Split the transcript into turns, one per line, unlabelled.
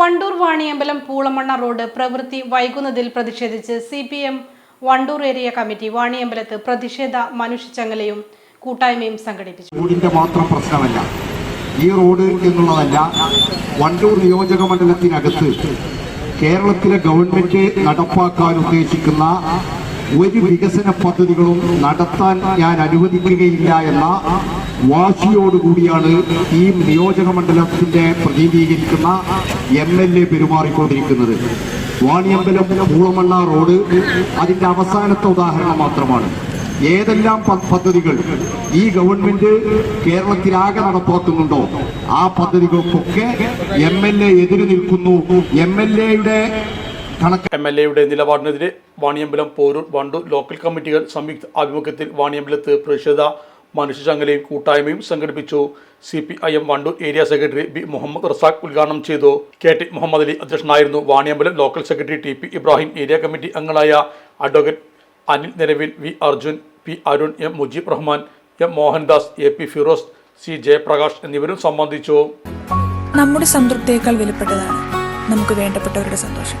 Wandoor Vaniyambalam Poolamanna road പ്രവൃത്തി വൈകുന്നതിൽ പ്രതിഷേധിച്ച് C P M Wandoor area committee വാണിയമ്പലത്ത് പ്രതിഷേധ മനുഷ്യച്ചങ്ങലയും കൂട്ടായ്മയും സംഘടിപ്പിച്ചു.
റോഡിന്റെ മാത്രം പ്രശ്നമല്ല. ഈ റോഡ് എന്നുള്ളതല്ല വണ്ടൂർ നിയോജക മണ്ഡലത്തിനകത്ത് കേരളത്തിലെ ഗവൺമെന്റ് നടപ്പാക്കാൻ ഉദ്ദേശിക്കുന്ന ഒരു വികസന പദ്ധതികളും നടത്താൻ ഞാൻ അനുവദിക്കുകയില്ല എന്ന വാശിയോടുകൂടിയാണ് ഈ നിയോജക മണ്ഡലത്തിന്റെ പ്രതിനിധീകരിക്കുന്ന എം എൽ എ പെരുമാറിക്കൊണ്ടിരിക്കുന്നത്. വാണിയമ്പലം പൂളമണ്ണ റോഡ് അതിന്റെ അവസാനത്തെ ഉദാഹരണം മാത്രമാണ്. ഏതെല്ലാം പദ്ധതികൾ ഈ ഗവൺമെന്റ് കേരളത്തിലാകെ നടപ്പാക്കുന്നുണ്ടോ ആ പദ്ധതികൾക്കൊക്കെ എം എൽ എ എതിര് നിൽക്കുന്നു. എം എൽ എയുടെ കണക്ക്.
എം എൽ എയുടെ നിലപാടിനെതിരെ വാണിയമ്പലം പോരൂർ വണ്ടൂർ ലോക്കൽ കമ്മിറ്റികൾ സംയുക്ത ആഭിമുഖ്യത്തിൽ വാണിയമ്പലത്ത് പ്രതിഷേധ മനുഷ്യചങ്ങലയും കൂട്ടായ്മയും സംഘടിപ്പിച്ചു. C P I M Wandoor area secretary B Muhammed Razak ഉദ്ഘാടനം ചെയ്തു. കെ ടി മുഹമ്മദ് അലി അധ്യക്ഷനായിരുന്നു Vaniyambalam local secretary T P Ibrahim area committee അംഗങ്ങളായ അഡ്വക്കേറ്റ് അനിൽ നിലവിൽ V Arjun P Arun M Mujeeb Rahman M Mohandas A P Firoz C Jayaprakash എന്നിവരും സംബന്ധിച്ചു.
നമ്മുടെ സംതൃപ്തിയേക്കാൾ വിലപ്പെട്ടതാണ് നമുക്ക് വേണ്ടപ്പെട്ടവരുടെ സന്തോഷം.